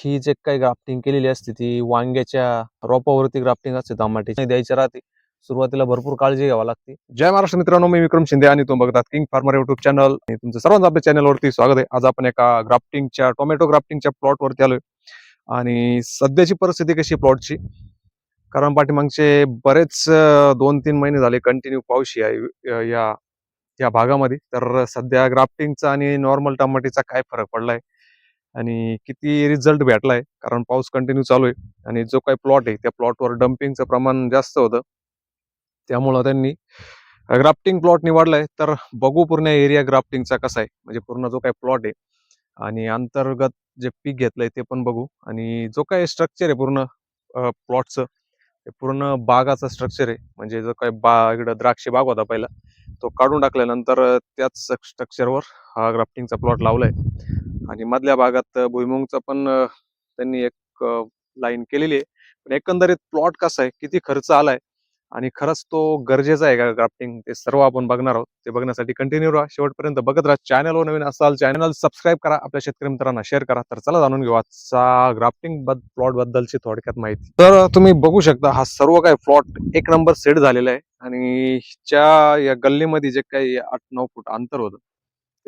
ही जे काही ग्राफ्टिंग केलेली असते ती वांग्याच्या रोपावरती ग्राफ्टिंग असते टमाट्याची. द्यायची राहते. सुरुवातीला भरपूर काळजी घ्यावी लागते. जय महाराष्ट्र मित्रांनो मी विक्रम शिंदे आणि तुम्ही बघतात किंग फार्मर युट्यूब चॅनल आणि तुमचं सर्वांचं आपल्या चॅनलवरती स्वागत आहे. आज आपण एका ग्राफ्टिंगच्या टोमॅटो ग्राफ्टिंगच्या प्लॉटवरती आलोय. आणि सध्याची परिस्थिती कशी प्लॉटची कारण पाठीमागचे बरेच दोन तीन महिने झाले कंटिन्यू पाऊस आहे या या भागामध्ये. तर सध्या ग्राफ्टिंगचा आणि नॉर्मल टमाटीचा काय फरक पडलाय? आणि किती रिझल्ट भेटलाय कारण पाऊस कंटिन्यू चालू आहे आणि जो काही प्लॉट आहे त्या प्लॉटवर डम्पिंगचं प्रमाण जास्त होतं. त्यामुळं त्यांनी ग्राफ्टिंग प्लॉट निवडलाय. तर बघू पूर्ण एरिया ग्राफ्टिंगचा कसा आहे. म्हणजे पूर्ण जो काही प्लॉट आहे आणि अंतर्गत जे पीक घेतलंय ते पण बघू. आणि जो काही स्ट्रक्चर आहे पूर्ण प्लॉटचं ते पूर्ण बागाचं स्ट्रक्चर आहे. म्हणजे जो काही बा इकडं द्राक्षे बाग होता पहिला तो काढून टाकल्यानंतर त्याच स्ट्रक्चरवर हा ग्राफ्टिंगचा प्लॉट लावलाय. आणि मधल्या भागात भुईमुंगचं पण त्यांनी एक लाईन केलेली आहे. पण एकंदरीत प्लॉट कसा आहे किती खर्च आलाय आणि खरंच तो गरजेचा आहे का ग्राफ्टिंग ते सर्व आपण बघणार आहोत. ते बघण्यासाठी कंटिन्यू राहा. शेवटपर्यंत बघत राहा. चॅनलवर नवीन असाल चॅनल सबस्क्राईब करा. आपल्या शेतकरी मित्रांना शेअर करा. तर चला जाणून घेऊ आजचा ग्राफ्टिंग प्लॉट बद्दलची थोडक्यात माहिती. तर तुम्ही बघू शकता हा सर्व काही प्लॉट एक नंबर सेट झालेला आहे. आणि च्या या गल्लीमध्ये जे काही आठ नऊ फूट अंतर होतं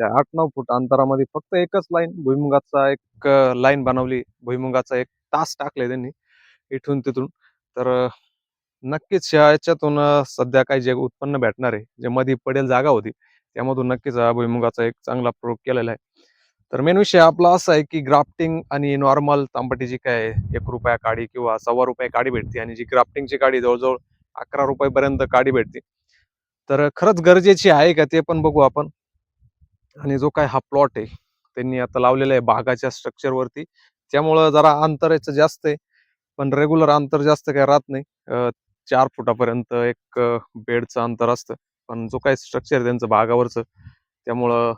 त्या आठ नऊ फूट अंतरामध्ये फक्त एकच लाईन भुईमुगाचा एक लाईन बनवली. भुईमुगाचा एक तास टाकले त्यांनी इथून तिथून. तर नक्कीच याच्यातून सध्या काही जे उत्पन्न भेटणार आहे जे मध्ये पडेल जागा होती त्यामधून नक्कीच भुईमुगाचा एक चांगला प्रयोग केलेला आहे. तर मेन विषय आपला असा आहे की ग्राफ्टिंग आणि नॉर्मल तांबटी जी काय एक रुपया काडी किंवा सव्वा रुपये काडी भेटते आणि जी ग्राफ्टिंगची काडी जवळजवळ अकरा रुपयापर्यंत काडी भेटते. तर खरंच गरजेची आहे का ते पण बघू आपण. आणि जो काय हा प्लॉट आहे त्यांनी आता लावलेला आहे बागाच्या स्ट्रक्चरवरती त्यामुळं जरा अंतर याचं जास्त आहे पण रेग्युलर अंतर जास्त काय राहत नाही. चार फुटापर्यंत एक बेडचं अंतर असतं पण जो काय स्ट्रक्चर आहे त्यांचं बागावरचं त्यामुळं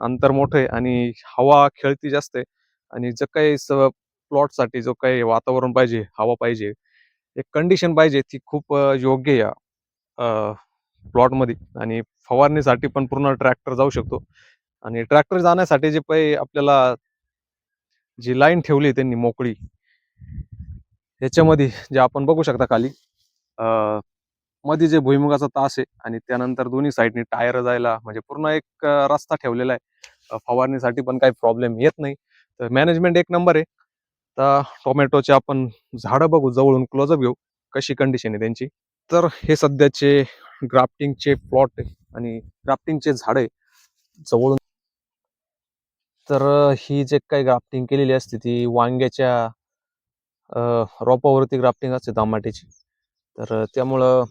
अंतर मोठं आहे आणि हवा खेळती जास्त आहे. आणि जर काही स प्लॉटसाठी जो काही वातावरण पाहिजे हवा पाहिजे एक कंडिशन पाहिजे ती खूप योग्य या प्लॉटमध्ये आणि फवारणीसाठी पण पूर्ण ट्रॅक्टर जाऊ शकतो. आणि ट्रॅक्टर जाण्यासाठी जे पै आपल्याला जी लाईन ठेवली त्यांनी मोकळी याच्यामध्ये जे आपण बघू शकता खाली मध्ये जे भुईमुगाचा तास आहे आणि त्यानंतर दोन्ही साईडनी टायर जायला म्हणजे पूर्ण एक रस्ता ठेवलेला आहे. फवारणीसाठी पण काही प्रॉब्लेम येत नाही. तर मॅनेजमेंट एक नंबर आहे. तर टोमॅटोचे आपण झाडं बघू जवळून क्लोजअप घेऊ. कशी कंडिशन आहे त्यांची? तर हे सध्याचे ग्राफ्टिंगचे प्लॉट आणि ग्राफ्टिंगचे झाड आहे. जवळून तर ही जे काही ग्राफ्टिंग केलेली असते ती वांग्याच्या रोपावरती ग्राफ्टिंग असते टमाट्याची तर त्यामुळं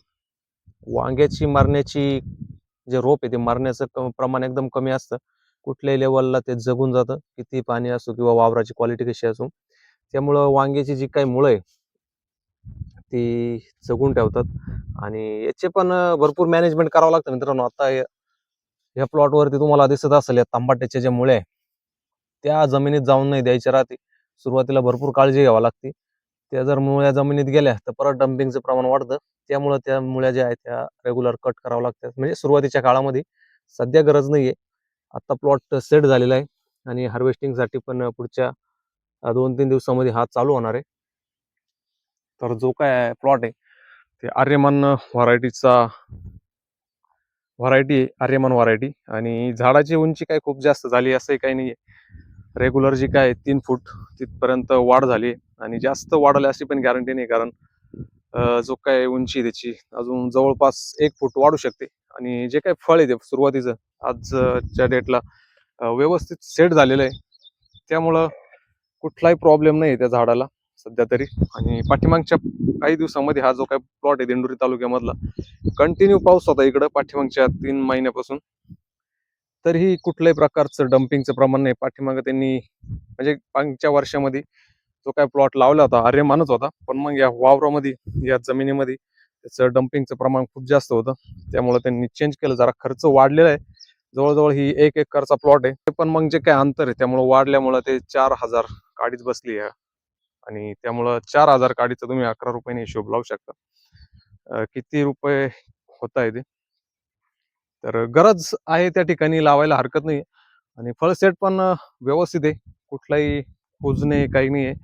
वांग्याची मारण्याची जे रोप आहे ते मारण्याचं कम प्रमाण एकदम कमी असतं. कुठल्याही लेवलला ते जगून जातं किती पाणी असो किंवा वावराची क्वालिटी कशी असो त्यामुळं वांग्याची जी काही मुळं आहे ती जगून ठेवतात. आणि याचे पण भरपूर मॅनेजमेंट करावं लागतं मित्रांनो. आता या- प्लॉटवरती तुम्हाला दिसत असेल या तांबाट्याचे जे मुळे आहे त्या जमिनीत जाऊन नाही द्यायचे राहते. सुरुवातीला भरपूर काळजी घ्यावी लागते. त्या जर मुळ्या जमिनीत गेल्या तर परत डम्पिंगचं प्रमाण वाढतं. त्यामुळे त्या मुळ्या ज्या आहेत त्या रेग्युलर कट करावं लागतात म्हणजे सुरुवातीच्या काळामध्ये सध्या गरज नाहीये. आता प्लॉट सेट झालेला आहे. आणि हार्वेस्टिंगसाठी पण पुढच्या दोन तीन दिवसामध्ये हा चालू होणार आहे. तर जो काय प्लॉट आहे ते आर्यमान व्हरायटीचा व्हरायटी आहे आर्यमान व्हरायटी आणि झाडाची उंची काय खूप जास्त झाली असंही काही नाही आहे रेग्युलर जी काय तीन फूट तिथपर्यंत वाढ झाली आणि जास्त वाढली अशी पण गॅरंटी नाही कारण जो काय उंची आहे त्याची अजून जवळपास एक फूट वाढू शकते. आणि जे काय फळ आहे ते सुरुवातीचं आजच्या डेटला व्यवस्थित सेट झालेलं आहे. त्यामुळं कुठलाही प्रॉब्लेम नाही आहे त्या झाडाला. सध्या तरी. आणि पाठीमागच्या काही दिवसामध्ये हा जो काही प्लॉट आहे दिंडोरी तालुक्यामधला कंटिन्यू पाऊस होता इकडं पाठीमागच्या तीन महिन्यापासून. तरीही कुठल्याही प्रकारचं डम्पिंगचं प्रमाण नाही. पाठीमागं त्यांनी म्हणजे मागच्या वर्षामध्ये जो काय प्लॉट लावला होता आर्यमानच होता. पण मग या वावरामध्ये या जमिनीमध्ये त्याचं डम्पिंगचं प्रमाण खूप जास्त होतं. त्यामुळे त्यांनी चेंज केलं. जरा खर्च वाढलेला आहे. जवळजवळ ही एक एकरचा प्लॉट आहे. ते पण मग जे काय अंतर आहे त्यामुळे वाढल्यामुळं ते चार हजार काडीच बसली आहे. आणि त्यामुळं चार हजार काडीचं तुम्ही अकरा रुपयाने हिशोब लावू शकता. किती रुपये होत आहे ते? तर गरज आहे त्या ठिकाणी लावायला हरकत नाही आणि फळ सेट पण व्यवस्थित आहे. कुठलाही कुजणे काही नाही आहे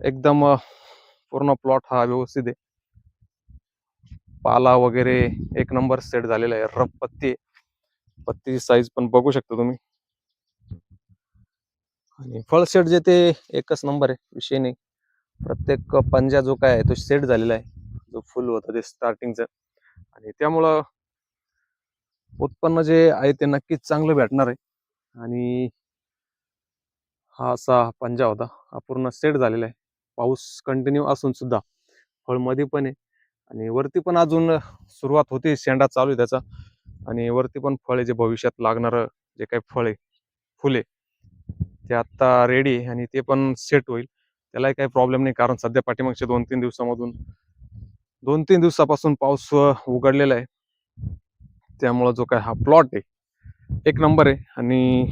एकदम पूर्ण प्लॉट हा व्यवस्थित आहे. पाला वगैरे एक नंबर सेट झालेला आहे. रफ पत्ती पत्तीची साईज पण बघू शकता तुम्ही. आणि फळ सेट जे ते एकच नंबर आहे विषय नाही. प्रत्येक पंजा जो काय आहे तो सेट झालेला आहे. जो फुल होता ते स्टार्टिंगचं आणि त्यामुळं उत्पन्न जे आहे ते नक्कीच चांगलं भेटणार आहे. आणि हा असा पंजा होता. हा पूर्ण सेट झालेला आहे. पाऊस कंटिन्यू असून सुद्धा फळमध्ये पण आहे. आणि वरती पण अजून सुरुवात होती. शेंडा चालू आहे त्याचा. आणि वरती पण फळ आहे जे भविष्यात लागणारं जे काही फळ आहे फुले. ते आत्ता रेडी आहे आणि ते पण सेट होईल. त्यालाही काही प्रॉब्लेम नाही कारण सध्या पाठीमागच्या दोन तीन दिवसामधून दोन तीन दिवसापासून पाऊस उघडलेला आहे. त्यामुळं जो काय हा प्लॉट आहे एक नंबर आहे आणि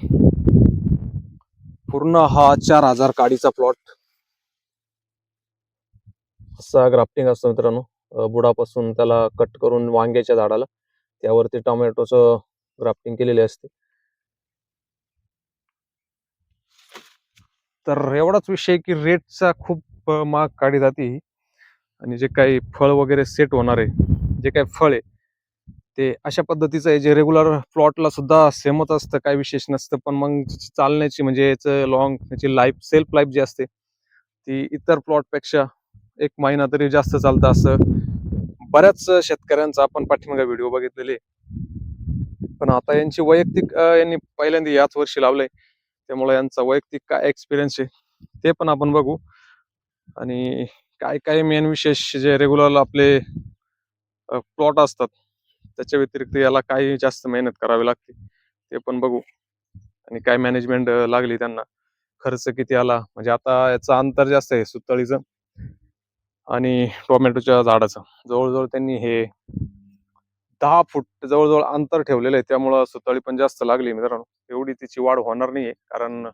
पूर्ण हा चार हजार काडीचा प्लॉट असा ग्राफ्टिंग असतो मित्रांनो. बुडापासून त्याला कट करून वांग्याच्या झाडाला त्यावरती टोमॅटोचं ग्राफ्टिंग केलेले असते. तर एवढाच विषय की रेटचा खूप माग महाग काढी जाते आणि जे काही फळ वगैरे सेट होणार आहे जे काही फळ आहे ते अशा पद्धतीचं आहे जे रेग्युलर प्लॉटला सुद्धा सेमच असतं काही विशेष नसतं. पण मग चालण्याची म्हणजे याचं लॉंग याची लाईफ सेल्फ लाईफ जी असते ती इतर प्लॉटपेक्षा एक महिना तरी जास्त चालतं असं. बऱ्याच शेतकऱ्यांचा आपण पाठीमागे व्हिडिओ बघितलेले. पण आता यांची वैयक्तिक यांनी पहिल्यांदा याच वर्षी लावलंय. त्यामुळे यांचा वैयक्तिक काय एक्सपिरियन्स आहे ते पण आपण बघू. आणि काय काय मेन विशेष जे रेग्युलर आपले प्लॉट असतात त्याच्या व्यतिरिक्त याला काही जास्त मेहनत करावी लागते ते पण बघू. आणि काय मॅनेजमेंट लागली त्यांना खर्च किती आला म्हणजे आता याचं अंतर जास्त आहे सुतळीचं. आणि टोमॅटोच्या झाडाचं जवळजवळ त्यांनी हे दहा फूट जवळजवळ अंतर ठेवलेलं आहे. त्यामुळं सुतळी पण जास्त लागली मित्रांनो. एवढी तिची वाढ होणार नाहीये. कारण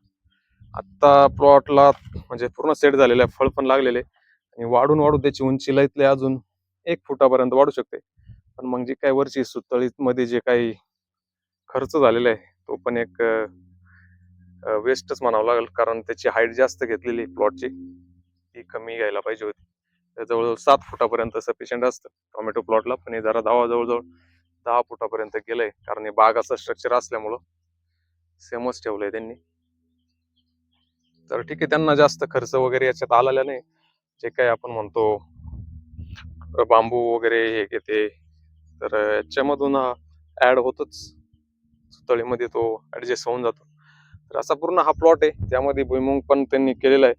आत्ता प्लॉटला म्हणजे पूर्ण सेट झालेलं आहे. फळ पण लागलेले आणि वाढून वाढून त्याची उंची लयतले अजून एक फुटापर्यंत वाढू शकते. पण मग जे काही वरची सुतळीमध्ये जे काही खर्च झालेला आहे तो पण एक वेस्टच म्हणावं लागेल. कारण त्याची हाईट जास्त घेतलेली प्लॉटची. ती कमी घ्यायला पाहिजे होती. जवळजवळ सात फुटापर्यंत सफिशियंट असतं. टोमॅटो प्लॉटला पण हे जरा धावा जवळजवळ दहा फुटापर्यंत गेलंय. कारण हे बागाचं स्ट्रक्चर असल्यामुळं सेमच ठेवलंय त्यांनी. तर ठीक आहे त्यांना जास्त खर्च वगैरे याच्यात आलेला नाही. जे काही आपण म्हणतो बांबू वगैरे हे घेते. तर याच्यामधून ऍड होतच. तळीमध्ये तो ऍडजस्ट होऊन जातो. तर असा पूर्ण हा प्लॉट आहे. त्यामध्ये भुईमुंग पण त्यांनी केलेला आहे.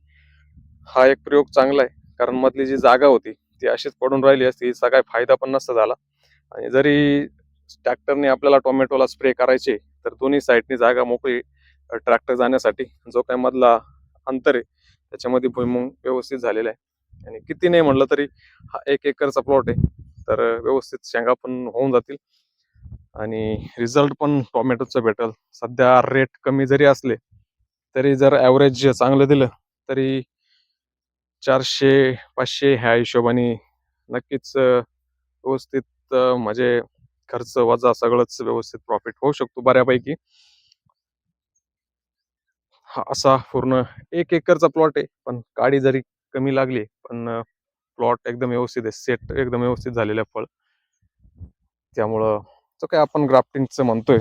हा एक प्रयोग चांगला आहे. कारण मधली जी जागा होती ती अशीच पडून राहिली असती हिचा काही फायदा पण नसता झाला. आणि जरी ट्रॅक्टरने आपल्याला टोमॅटोला स्प्रे करायचे तर दोन्ही साईडनी जागा मोकळी ट्रॅक्टर जाण्यासाठी जो काही मधला अंतर आहे त्याच्यामध्ये भुईमुंग व्यवस्थित झालेला आहे. आणि किती नाही म्हणलं तरी हा एक एकरचा प्लॉट आहे तर व्यवस्थित शेंगा पण होऊन जातील. आणि रिझल्ट पण टोमॅटोचं भेटेल. सध्या रेट कमी जरी असले तरी जर ॲव्हरेज चांगलं दिलं तरी चारशे पाचशे ह्या हिशोबाने नक्कीच व्यवस्थित म्हणजे खर्च वजा सगळंच व्यवस्थित प्रॉफिट होऊ शकतो बऱ्यापैकी. हा असा पूर्ण एक एकरचा प्लॉट आहे. पण काडी जरी कमी लागली पण प्लॉट एकदम व्यवस्थित आहे. सेट एकदम व्यवस्थित झालेलं आहे फळ. त्यामुळं जो काय आपण ग्राफ्टिंगचं म्हणतोय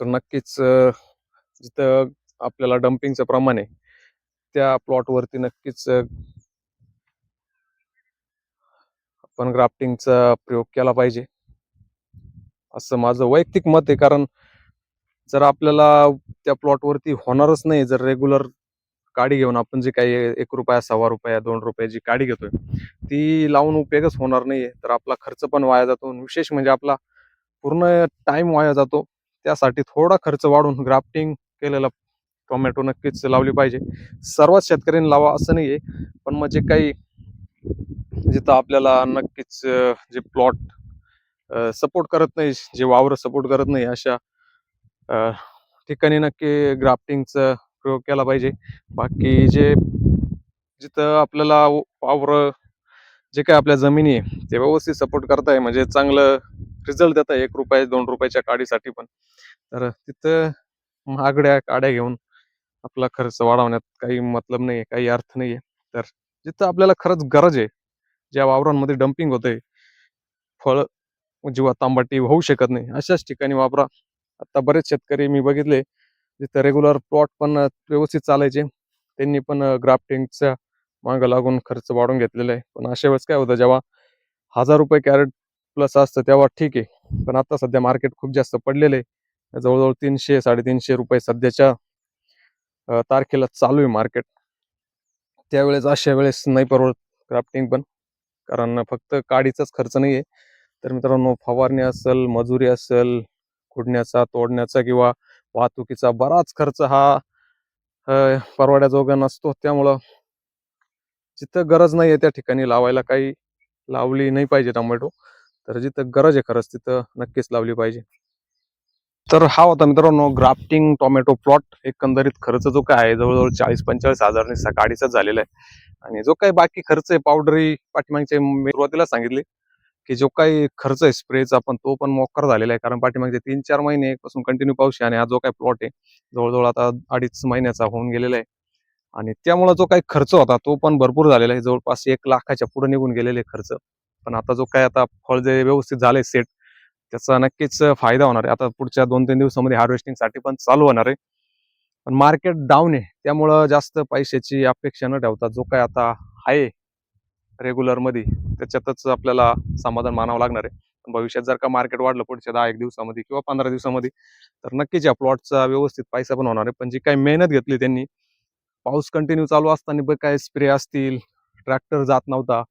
तर नक्कीच जिथं आपल्याला डम्पिंगचं प्रमाण आहे त्या प्लॉटवरती नक्कीच आपण ग्राफ्टिंगचा प्रयोग केला पाहिजे. असं माझं वैयक्तिक मत आहे. कारण जर आपल्याला त्या प्लॉटवरती होणारच नाही जर रेग्युलर काडी घेऊन आपण जे काही एक रुपया सव्वा रुपया दोन रुपया जी काडी घेतोय ती लावून उपयोगच होणार नाहीये. तर आपला खर्च पण वाया जातो. विशेष म्हणजे आपला पूर्ण टाइम वाया जातो. त्यासाठी थोडा खर्च वाढून ग्राफ्टिंग केलेला टोमॅटो नक्कीच लावली पाहिजे. सर्वात शेतकऱ्यांनी लावा असं नाही आहे पण मग जे काही जिथं आपल्याला नक्कीच जे प्लॉट सपोर्ट करत नाही जे वावर सपोर्ट करत नाही अशा ठिकाणी नक्की ग्राफ्टिंगचा प्रयोग केला पाहिजे. बाकी जे जिथं आपल्याला वावर जे काय आपल्या जमिनी आहे ते व्यवस्थित सपोर्ट करताय म्हणजे चांगलं रिझल्ट देत आहे एक रुपये दोन रुपयाच्या काडीसाठी पण. तर तिथं महागड्या काड्या घेऊन आपला खर्च वाढवण्यात काही मतलब नाही आहे काही अर्थ नाही आहे तर जिथं आपल्याला खरंच गरज आहे ज्या वावरांमध्ये डम्पिंग होतंय फळ जीवा तांबाटी होऊ शकत नाही. अशाच ठिकाणी वापरा. आता बरेच शेतकरी मी बघितले जिथं रेग्युलर प्लॉट पण व्यवस्थित चालायचे त्यांनी पण ग्राफ्टिंगचा मागं लागून खर्च वाढून घेतलेला आहे. पण अशा वेळेस काय होतं जेव्हा हजार रुपये कॅरेट प्लस असतं तेव्हा ठीक आहे. पण आता सध्या मार्केट खूप जास्त पडलेलं आहे. जवळजवळ तीनशे साडेतीनशे रुपये सध्याच्या तारखेला चालू आहे मार्केट त्यावेळेस अशा वेळेस नाही परवडत क्राफ्टिंग पण. कारण फक्त काडीचाच खर्च नाही आहे तर मित्रांनो फवारणी असेल मजुरी असेल खुडण्याचा तोडण्याचा किंवा वाहतुकीचा बराच खर्च हा परवड्याजोगा नसतो. त्यामुळं जिथं गरज नाही आहे त्या ठिकाणी लावायला काही लावली नाही पाहिजे टोमॅटो. तर जिथं गरज आहे खरंच तिथं नक्कीच लावली पाहिजे. तर हा होता मित्रांनो ग्राफ्टिंग टोमॅटो प्लॉट. एकंदरीत खर्च जो काय आहे जवळजवळ चाळीस पंचेचाळीस हजारने गाडीचाच झालेला आहे. आणि जो काही बाकी खर्च आहे पावडरी पाठीमागचे सुरुवातीला सांगितले की जो काही खर्च आहे स्प्रेचा पण तो पण मोकर झालेला आहे. कारण पाठीमागचे तीन चार महिने पासून कंटिन्यू पाऊस आणि हा जो काही प्लॉट आहे जवळजवळ आता अडीच महिन्याचा होऊन गेलेला आहे. आणि त्यामुळे जो काही खर्च होता तो पण भरपूर झालेला आहे. जवळपास एक लाखाच्या पुढे निघून गेलेले खर्च. पण आता जो काय आता फळ जे व्यवस्थित झाले सेट त्याचा नक्कीच फायदा होणार आहे. आता पुढच्या दोन तीन दिवसामध्ये हार्वेस्टिंगसाठी पण चालू होणार आहे. पण मार्केट डाऊन आहे. त्यामुळं जास्त पैशाची अपेक्षा न ठेवता जो काय आता आहे रेग्युलरमध्ये त्याच्यातच आपल्याला समाधान मानावं लागणार आहे. पण भविष्यात जर का मार्केट वाढलं पुढच्या दहा एक दिवसामध्ये किंवा पंधरा दिवसामध्ये तर नक्कीच या प्लॉटचा व्यवस्थित पैसा पण होणार आहे. पण जी काही मेहनत घेतली त्यांनी पाऊस कंटिन्यू चालू असताना काय स्प्रे असतील ट्रॅक्टर जात नव्हता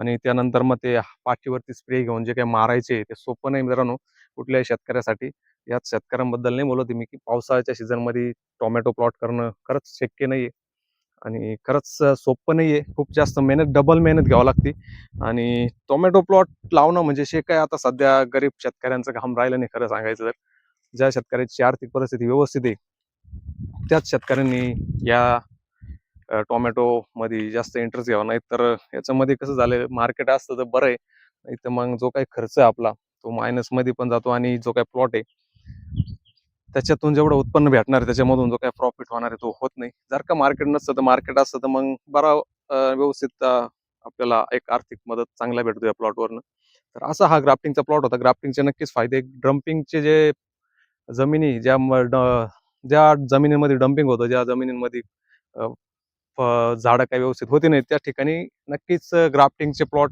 आणि त्यानंतर मग ते पाठीवरती स्प्रे घेऊन जे काही मारायचे ते सोपं नाही मित्रांनो कुठल्याही शेतकऱ्यासाठी. याच शेतकऱ्यांबद्दल नाही बोलत मी की पावसाळ्याच्या सीझनमध्ये टोमॅटो प्लॉट करणं खरंच शक्य नाही आहे आणि खरंच सोपं नाही आहे खूप जास्त मेहनत डबल मेहनत घ्यावं लागते. आणि टोमॅटो प्लॉट लावणं म्हणजे शे काय आता सध्या गरीब शेतकऱ्यांचं काम राहिलं नाही खरं सांगायचं तर. ज्या शेतकऱ्याची आर्थिक परिस्थिती व्यवस्थित आहे त्याच शेतकऱ्यांनी या टोमॅटो मध्ये जास्त इंटरेस्ट घ्यावा. नाही तर याच्यामध्ये कसं झालं मार्केट असतं तर बरं आहे. नाही तर मग जो काही खर्च आहे आपला तो मायनसमध्ये पण जातो आणि जो काही प्लॉट आहे त्याच्यातून जेवढं उत्पन्न भेटणार त्याच्यामधून जो काही प्रॉफिट होणार आहे तो होत नाही. जर का मार्केट नसतं तर मार्केट असतं तर मग बरा व्यवस्थित आपल्याला एक आर्थिक मदत चांगला भेटतो या प्लॉटवरनं तर असा हा ग्राफ्टिंगचा प्लॉट होता. ग्राफ्टिंगचे नक्कीच फायदे ड्रम्पिंगचे जे जमिनी ज्या ज्या जमिनीमध्ये डम्पिंग होतं ज्या जमिनींमध्ये झाडं काही व्यवस्थित होती नाही त्या ठिकाणी नक्कीच ग्राफ्टिंगचे प्लॉट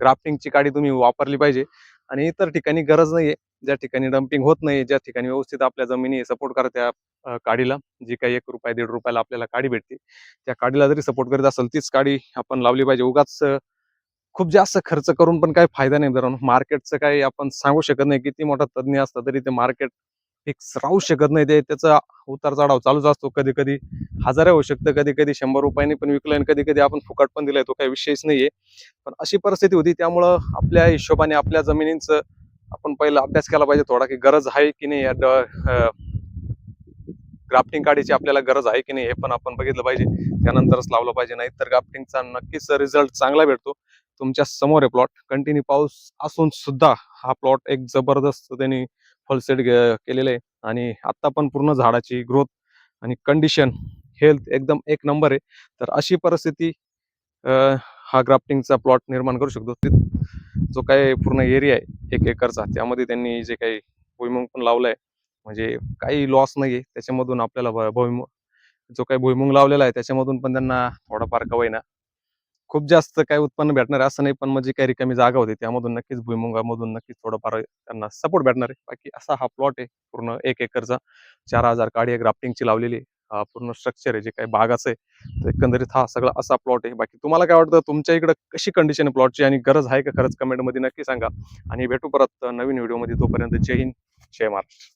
ग्राफ्टिंगची काडी तुम्ही वापरली पाहिजे. आणि इतर ठिकाणी गरज नाहीये. ज्या ठिकाणी डम्पिंग होत नाही ज्या ठिकाणी व्यवस्थित आपल्या जमिनी सपोर्ट करा त्या काडीला जी काही एक रुपये दीड रुपयाला आपल्याला काडी भेटते त्या काडीला जरी सपोर्ट करीत असेल तीच काडी आपण लावली पाहिजे. उगाच खूप जास्त खर्च करून पण काही फायदा नाही मित्रांनो. मार्केटचं काही आपण सांगू शकत नाही. किती मोठा तज्ञ असता तरी ते मार्केट फिक्स राहू शकत नाही. ते त्याचा उतार चढाव चालूच असतो कधी कधी हजार होऊ शकतं कधी कधी शंभर रुपयांनी पण विकलंय आणि कधी कधी आपण फुकट पण दिलाय तो काही विषयच नाहीये. पण अशी परिस्थिती होती त्यामुळं आपल्या हिशोबाने आपल्या जमिनींचं आपण पहिला अभ्यास केला पाहिजे थोडा की गरज आहे की नाही? ग्राफ्टिंग काढायची आपल्याला गरज आहे की नाही हे पण आपण बघितलं पाहिजे. त्यानंतरच लावलं पाहिजे. नाही तर ग्राफ्टिंगचा नक्कीच रिझल्ट चांगला भेटतो. तुमच्यासमोर आहे प्लॉट कंटिन्यू पाऊस असून सुद्धा हा प्लॉट एक जबरदस्त त्यांनी फलसेट केलेलं आहे. आणि आत्ता पण पूर्ण झाडाची ग्रोथ आणि कंडिशन हेल्थ एकदम एक नंबर आहे. तर अशी परिस्थिती हा ग्राफ्टिंगचा प्लॉट निर्माण करू शकतो. जो काही पूर्ण एरिया आहे एक एकरचा त्यामध्ये त्यांनी जे काही भुईमुंग पण लावलाय म्हणजे काही लॉस नाही आहे त्याच्यामधून आपल्याला भ- भुईमुग जो काही भुईमुग लावलेला आहे त्याच्यामधून पण त्यांना थोडाफार का होईना खूप जास्त काही उत्पन्न भेटणार आहे असं नाही पण म्हणजे काही रिकामी जागा होती त्यामधून नक्कीच भुईमुगामधून नक्कीच थोडंफार त्यांना सपोर्ट भेटणार आहे. बाकी असा हा प्लॉट आहे पूर्ण एक एकरचा. चार हजार काडी ग्राफ्टिंगची लावलेली आहे. हा पूर्ण स्ट्रक्चर आहे जे काही बागाचं आहे तर एकंदरीत हा सगळा असा प्लॉट आहे. बाकी तुम्हाला काय वाटतं तुमच्या इकडे कशी कंडिशन आहे प्लॉटची आणि गरज आहे का खरंच कमेंटमध्ये नक्की सांगा. आणि भेटू परत नवीन व्हिडिओमध्ये तोपर्यंत जय हिंद जय महाराष्ट्र.